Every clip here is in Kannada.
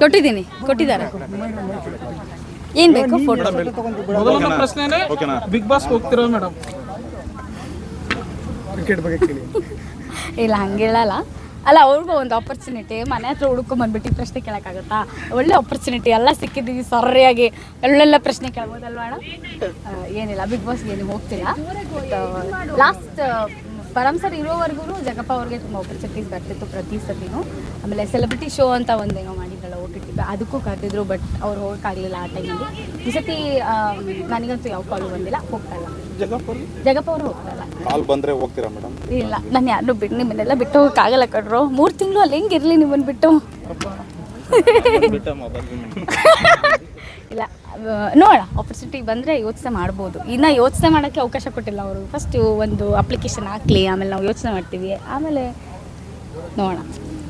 ಕೊಟ್ಟಿದ್ದೀನಿ ಕೊಟ್ಟಿದ್ದಾರೆ. ಏನ್ ಬೇಕು? ಫೋಟೋ ಮೊದಲನೇ ಪ್ರಶ್ನೆನೇ ಬಿಗ್ ಬಾಸ್ ಹೋಗ್ತಿರೋ ಮೇಡಮ್. ಕ್ರಿಕೆಟ್ ಬಗ್ಗೆ ಕೇಳಿ. ಇಲ್ಲ ಹಂಗೆ ಹೇಳಲ್ಲ. ಅಲ್ಲ ಅವ್ರಿಗೂ ಒಂದು ಆಪರ್ಚುನಿಟಿ ಮನೆ ಹತ್ರ ಹುಡ್ಕೊಂಡ್ ಬಂದ್ಬಿಟ್ಟು ಈ ಪ್ರಶ್ನೆ ಕೇಳಕ್ಕಾಗತ್ತಾ? ಒಳ್ಳೆ ಆಪರ್ಚುನಿಟಿ ಎಲ್ಲ ಸಿಕ್ಕಿದ್ದೀವಿ ಸರಿಯಾಗಿ. ಎಲ್ಲೆಲ್ಲ ಪ್ರಶ್ನೆ ಕೇಳ್ಬೋದಲ್ವಾ ಅಣ್ಣ ಏನಿಲ್ಲ ಬಿಗ್ ಬಾಸ್ಗೆ ನೀವು ಹೋಗ್ತೀರಾ? ಲಾಸ್ಟ್ ಪರಮ್ ಸರ್ ಇರೋವರೆಗೂ ಜಗಪ್ಪ ಅವ್ರಿಗೆ ತುಂಬ ಆಪರ್ಚುನಿಟೀಸ್ ಬರ್ತಿತ್ತು ಪ್ರತಿ ಸತಿನೂ. ಆಮೇಲೆ ಸೆಲೆಬ್ರಿಟಿ ಶೋ ಅಂತ ಒಂದೇನೋ ಮಾಡಿದ್ರಲ್ಲ ಓ ಟಿ ಟಿ ಅದಕ್ಕೂ ಕರೆದಿದ್ರು ಬಟ್ ಅವ್ರು ಹೋಗೋಕ್ಕಾಗಲಿಲ್ಲ ಆ ಟೈಮಲ್ಲಿ ಈ ಸತಿ ನನಗಂತೂ ಯಾವ ಕಾಲು ಬಂದಿಲ್ಲ ಹೋಗ್ತಾ ಇಲ್ಲ ಜಗಪ್ಪ ಅವರು ಹೋಗ್ತಾ ಇಲ್ಲ ಕಾಲ್ ಬಂದ್ರೆ ಹೋಗ್ತೀರಾ ಮೇಡಮ್? ಇಲ್ಲ ನಾನು ಯಾರನ್ನೂ ಬಿಟ್ಟು ನಿಮ್ಮನ್ನೆಲ್ಲ ಬಿಟ್ಟು ಹೋಗಕ್ಕಾಗಲ್ಲ ಕಡ್ರು ಮೂರು ತಿಂಗಳು ಅಲ್ಲಿ ಹೆಂಗಿರಲಿ ನಿಮ್ಮನ್ನು ಬಿಟ್ಟು? ಇಲ್ಲ ನೋಡ ಆಪರ್ಚುನಿಟಿ ಬಂದರೆ ಯೋಚನೆ ಮಾಡ್ಬೋದು. ಇನ್ನು ಯೋಚನೆ ಮಾಡೋಕ್ಕೆ ಅವಕಾಶ ಕೊಟ್ಟಿಲ್ಲ ಅವರು. ಫಸ್ಟು ಒಂದು ಅಪ್ಲಿಕೇಶನ್ ಹಾಕಲಿ ಆಮೇಲೆ ನಾವು ಯೋಚನೆ ಮಾಡ್ತೀವಿ. ಆಮೇಲೆ ನೋಡೋಣ.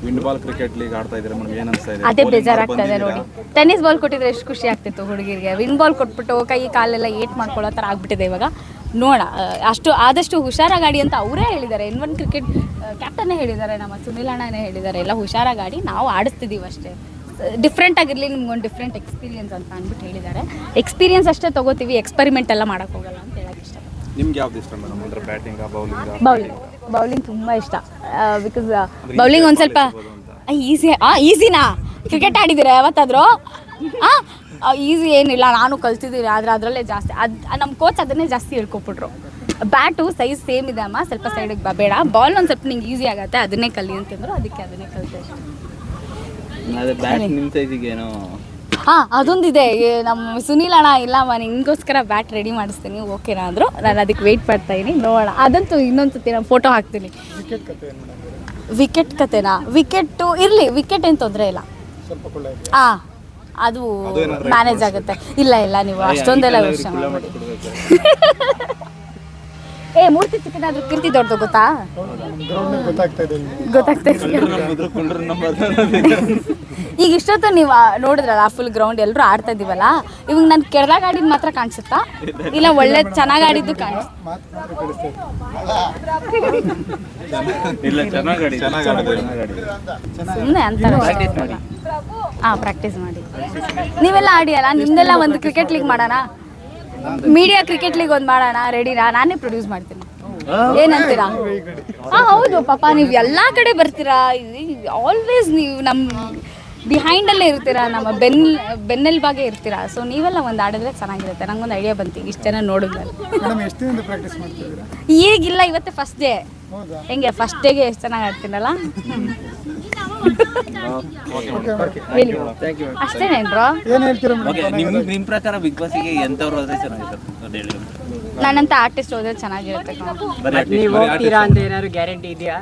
ವಿಂಡ್ ಬಾಲ್ ಕ್ರಿಕೆಟ್ ಲೀಗ್ ಆಡ್ತಾ ಇದ್ರೆ ಮೇಡಮ್ ಏನ್ ಅನ್ಸ್ತಾ ಇದೆ? ಅದೇ ಬೇಜಾರಾಗ್ತದೆ ನೋಡಿ. ಟೆನ್ನಿಸ್ ಬಾಲ್ ಕೊಟ್ಟಿದ್ರೆ ಎಷ್ಟು ಖುಷಿ ಆಗ್ತಿತ್ತು ಹುಡುಗಿರಿಗೆ. ವಿನ್ ಬಾಲ್ ಕೊಟ್ಬಿಟ್ಟು ಕೈ ಕಾಲೆಲ್ಲ ಏಟ್ ಮಾಡ್ಕೊಳ್ಳೋ ಥರ ಆಗ್ಬಿಟ್ಟಿದೆ ಇವಾಗ. ನೋಡ ಅಷ್ಟು ಆದಷ್ಟು ಹುಷಾರಾಗಾಡಿ ಅಂತ ಅವರೇ ಹೇಳಿದ್ದಾರೆ. ಇನ್ ಒನ್ ಕ್ರಿಕೆಟ್ ಕ್ಯಾಪ್ಟನ್ನೇ ಹೇಳಿದ್ದಾರೆ ನಮ್ಮ ಸುನಿಲ್ ಅಣ್ಣನೇ ಹೇಳಿದ್ದಾರೆ. ಎಲ್ಲ ಹುಷಾರಾಗಾಡಿ ನಾವು ಆಡಿಸ್ತಿದ್ದೀವಿ ಅಷ್ಟೇ. ಡಿಫ್ರೆಂಟ್ ಆಗಿರಲಿ ನಿಮ್ಗೊಂದು ಡಿಫ್ರೆಂಟ್ ಎಕ್ಸ್ಪೀರಿಯನ್ಸ್ ಅಂತ ಅಂದ್ಬಿಟ್ಟು ಹೇಳಿದ್ದಾರೆ. ಎಕ್ಸ್ಪೀರಿಯನ್ಸ್ ಅಷ್ಟೇ ತಗೋತೀವಿ ಎಕ್ಸ್ಪೆರಿಮೆಂಟ್ ಎಲ್ಲ ಮಾಡೋಕೆ ಹೋಗಲ್ಲ ಅಂತ ಹೇಳಕ್ಕೆ ಇಷ್ಟ ನಿಮ್ಗೆ ಯಾವ್ದು ಇಷ್ಟ ಮೇಡಮ್ ಅಂದ್ರೆ ಬ್ಯಾಟಿಂಗ್ ಬೌಲಿಂಗ್ ಬೌಲಿಂಗ್ ಬೌಲಿಂಗ್ ತುಂಬ ಇಷ್ಟ. ಬಿಕಾಸ್ ಬೌಲಿಂಗ್ ಒಂದು ಸ್ವಲ್ಪ ಈಸಿ ಆ ಈಸಿನಾ ಕ್ರಿಕೆಟ್ ಆಡಿದ್ದೀರಾ ಯಾವತ್ತಾದರೂ? ಆ ಈಸಿ ಏನಿಲ್ಲ ನಾನು ಕಲ್ತಿದ್ದೀನಿ ಆದ್ರೆ ಅದರಲ್ಲೇ ಜಾಸ್ತಿ ಅದು ನಮ್ಮ ಕೋಚ್ ಅದನ್ನೇ ಜಾಸ್ತಿ ಹೇಳ್ಕೊಬಿಟ್ರು ಬ್ಯಾಟು ಸೈಜ್ ಸೇಮ್ ಇದೆ ಅಮ್ಮ ಸ್ವಲ್ಪ ಸೈಡಿಗೆ ಬೇಡ. ಬಾಲ್ ಒಂದು ಸ್ವಲ್ಪ ನಿಂಗೆ ಈಸಿ ಆಗುತ್ತೆ ಅದನ್ನೇ ಕಲಿ ಅಂತಂದ್ರು ಅದಕ್ಕೆ ಅದನ್ನೇ ಕಲಿತೆ ಅದೇ ಬ್ಯಾಟ್ ನಿಮ್ಮ ಸೈಜಿಗೆ ಏನೋ ಹಾಂ ಅದೊಂದಿದೆ. ಏ, ನಮ್ಮ ಸುನಿಲ್ ಅಣ್ಣ ಇಲ್ಲಮ್ಮ ನಿಂಗೋಸ್ಕರ ಬ್ಯಾಟ್ ರೆಡಿ ಮಾಡಿಸ್ತೀನಿ ಓಕೆನಾ ಅಂದರು. ನಾನು ಅದಕ್ಕೆ ವೆಯ್ಟ್ ಮಾಡ್ತಾ ಇದ್ದೀನಿ ನೋಡೋಣ. ಅದಂತೂ ಇನ್ನೊಂದು ಸತಿ ನಾನು ಫೋಟೋ ಹಾಕ್ತೀನಿ. ಕ್ರಿಕೆಟ್ ಕತೆ ಏನು ವಿಕೆಟ್ ಕತೆನಾ? ವಿಕೆಟ್ ಇರಲಿ ವಿಕೆಟ್ ಏನು ತೊಂದರೆ ಇಲ್ಲ. ಸ್ವಲ್ಪ ಕೊಳ್ಳೆ ಆ ಅದು ಮ್ಯಾನೇಜ್ ಆಗುತ್ತೆ. ಇಲ್ಲ ಇಲ್ಲ ನೀವು ಅಷ್ಟೊಂದೆಲ್ಲ ಯೋಚನೆ ಮಾಡಬೇಡಿ. ಏ, ಮೂರ್ತಿ ಚಿಕ್ಕದಾದ್ರೂ ಕೀರ್ತಿ ದೊಡ್ಡದು ಗೊತ್ತಾ? ಗೊತ್ತಾಗ್ತಾ ಈಗ ಇಷ್ಟೊತ್ತು ನೀವು ನೋಡಿದ್ರಲ್ಲ ಫುಲ್ ಗ್ರೌಂಡ್ ಎಲ್ಲರೂ ಆಡ್ತಾ ಇದೀವಲ್ಲ ಇವಾಗ ನಾನು ಕೆಳದಾಗ ಆಡಿದ್ ಮಾತ್ರ ಕಾಣಿಸುತ್ತಾ? ಇಲ್ಲ, ಒಳ್ಳೆ ಚೆನ್ನಾಗಿ ಆಡಿದ್ದು ಸುಮ್ಮನೆ ಅಂತ ಹಾಂ ಪ್ರಾಕ್ಟೀಸ್ ಮಾಡಿ. ನೀವೆಲ್ಲ ಆಡಿಯಲ್ಲ? ನಿಮ್ದೆಲ್ಲ ಒಂದು ಕ್ರಿಕೆಟ್ ಲೀಗ್ ಮಾಡೋಣ ಮೀಡಿಯಾ ಕ್ರಿಕೆಟ್ ಲೀಗ್ ಒಂದ್ ಮಾಡೋಣ ರೆಡಿನಾ ನಾನೇ ಪ್ರೊಡ್ಯೂಸ್ ಮಾಡ್ತೀನಿ. ಏನಂತೀರಾ? ಹಾ ಹೌದು ಪಾಪ ನೀವು ಎಲ್ಲಾ ಕಡೆ ಬರ್ತೀರಾ? ಆಲ್ವೇಸ್ ನೀವು ನಮ್ಮ ಬಿಹೈಂಡಲ್ಲೇ ಇರ್ತೀರಾ? ನಮ್ಮ ಬೆನ್ ಬೆನ್ನೆಲ್ಬಾಗೆ ಇರ್ತೀರಾ? ಸೊ ನೀವೆಲ್ಲ ಒಂದು ಆಡಿದ್ರೆ ಚೆನ್ನಾಗಿರುತ್ತೆ. ನಂಗೊಂದು ಐಡಿಯಾ ಬಂತು. ಇಷ್ಟು ಜನ ನೋಡಿದ್ಮೇಲೆ. ಮೇಡಮ್ ಎಷ್ಟು ದಿನದಿಂದ ಪ್ರಾಕ್ಟೀಸ್ ಮಾಡ್ತಿದ್ದೀರಾ? ಈಗಿಲ್ಲ ಇವತ್ತೇ ಫಸ್ಟ್ ಡೇ ಹೌದಾ? ಹೆಂಗೆ ಫಸ್ಟ್ ಡೇಗೆ ಎಷ್ಟು ಚೆನ್ನಾಗಿ ಆಡ್ತೀನಲ್ಲ? ಪ್ರಕಾರ ಬಿಗ್ ಬಾಸ್ಗೆ ಹೋದ್ರೆ ಚೆನ್ನಾಗಿರುತ್ತೆ? ಹೇಳಿ. ನನ್ನಂತ ಆರ್ಟಿಸ್ಟ್ ಹೋದ್ರೆ ಚೆನ್ನಾಗಿರುತ್ತೆ. ನೀವು ಹೋಗ್ತೀರಾ ಅಂತ ಏನಾದ್ರು ಗ್ಯಾರಂಟಿ ಇದೆಯಾ?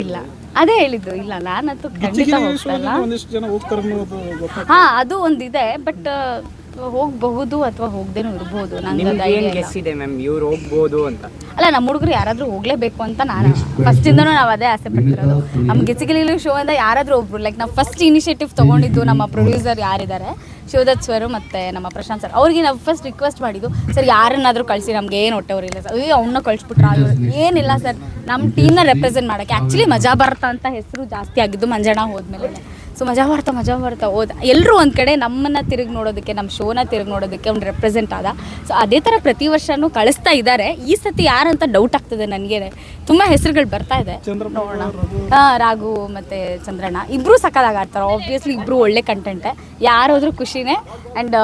ಇಲ್ಲ. ಅದೇ ಹೇಳಿದ್ದು. ಇಲ್ಲ ನಾನಂತೂ ಖಂಡಿತ ಹೋಗ್ತಲ್ಲ ಒಂದಿಷ್ಟು ಜನ ಹೋಗ್ತಾರೆ ಅನ್ನೋದು ಗೊತ್ತಾಗ್ತದೆ. ಹಾ ಅದು ಒಂದಿದೆ ಬಟ್ ಹೋಗಬಹುದು ಅಥವಾ ಹೋಗ್ದೇನೂ ಇರಬಹುದು ನಂಗೆ ಅದು ನಿಮ್ಗೆ ಏನ್ ಗೆಸ್ ಇದೆ ಮ್ಯಾಮ್ ಇವ್ರು ಹೋಗ್ಬೋದು ಅಂತ. ಅಲ್ಲ ನಮ್ಮ ಹುಡುಗರು ಯಾರಾದ್ರೂ ಹೋಗ್ಲೇಬೇಕು ಅಂತ ನಾನು ಫಸ್ಟ್ ಇಂದನೂ ನಾವು ಅದೇ ಆಸೆ ಪಡ್ತಿರೋದು ನಮ್ಮ ಗಿಚಿಗಿಲಿ ಶೋ ಇಂದ ಯಾರಾದ್ರೂ ಒಬ್ರು ಲೈಕ್ ನಾವು ಫಸ್ಟ್ ಇನಿಷಿಯೇಟಿವ್ ತಗೊಂಡಿದ್ದು ನಮ್ಮ ಪ್ರೊಡ್ಯೂಸರ್ ಯಾರಿದ್ದಾರೆ ಶಿವದತ್ ಸರ್ ಮತ್ತೆ ನಮ್ಮ ಪ್ರಶಾಂತ್ ಸರ್, ಅವ್ರಿಗೆ ನಾವು ಫಸ್ಟ್ ರಿಕ್ವೆಸ್ಟ್ ಮಾಡಿದ್ದು, ಸರ್, ಯಾರನ್ನಾದರೂ ಕಳಿಸಿ, ನಮ್ಗೆ ಏನು ಹೊಟ್ಟೆವ್ರಿಲ್ಲ ಸರ್. ಅಯ್ಯೋ ಅವನ್ನ ಕಳಿಸ್ಬಿಟ್ರ? ಏನಿಲ್ಲ ಸರ್. ನಮ್ಮ ಟೀಮ್ನ ರೆಪ್ರೆಸೆಂಟ್ ಮಾಡೋಕ್ಕೆ. ಆ್ಯಕ್ಚುಲಿ ಮಜಾ ಬರುತ್ತಾ ಅಂತ ಹೆಸರು ಜಾಸ್ತಿ ಆಗಿದ್ದು ಮಂಜಣ್ಣ ಹೋದ್ಮೇಲೆ ಸೊ ಮಜಾ ಮಾಡ್ತಾ ಮಜಾ ಮಾಡ್ತಾ ಹೋದ. ಎಲ್ಲರೂ ಒಂದು ಕಡೆ ನಮ್ಮನ್ನು ತಿರುಗಿ ನೋಡೋದಕ್ಕೆ ನಮ್ಮ ಶೋನ ತಿರುಗಿ ನೋಡೋದಕ್ಕೆ ಒಂದು ರೆಪ್ರೆಸೆಂಟ್ ಆದ. ಸೊ ಅದೇ ಥರ ಪ್ರತಿ ವರ್ಷನೂ ಕಳಿಸ್ತಾ ಇದ್ದಾರೆ ಈ ಸತಿ ಯಾರಂತ ಡೌಟ್ ಆಗ್ತದೆ ನನಗೆ. ತುಂಬ ಹೆಸರುಗಳು ಬರ್ತಾ ಇದೆ. ನೋಡೋಣ. ಹಾಂ ರಾಘು ಮತ್ತು ಚಂದ್ರಣ್ಣ ಇಬ್ಬರೂ ಸಕ್ಕದಾಗ ಆಡ್ತಾರೆ. ಆಬ್ವಿಯಸ್ಲಿ ಇಬ್ಬರು ಒಳ್ಳೆ ಕಂಟೆಂಟೆ ಯಾರಾದರೂ ಖುಷಿನೇ. ಆ್ಯಂಡ್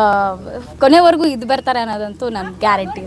ಕೊನೆವರೆಗೂ ಇದು ಬರ್ತಾರೆ ಅನ್ನೋದಂತೂ ನನ್ನ ಗ್ಯಾರಂಟಿ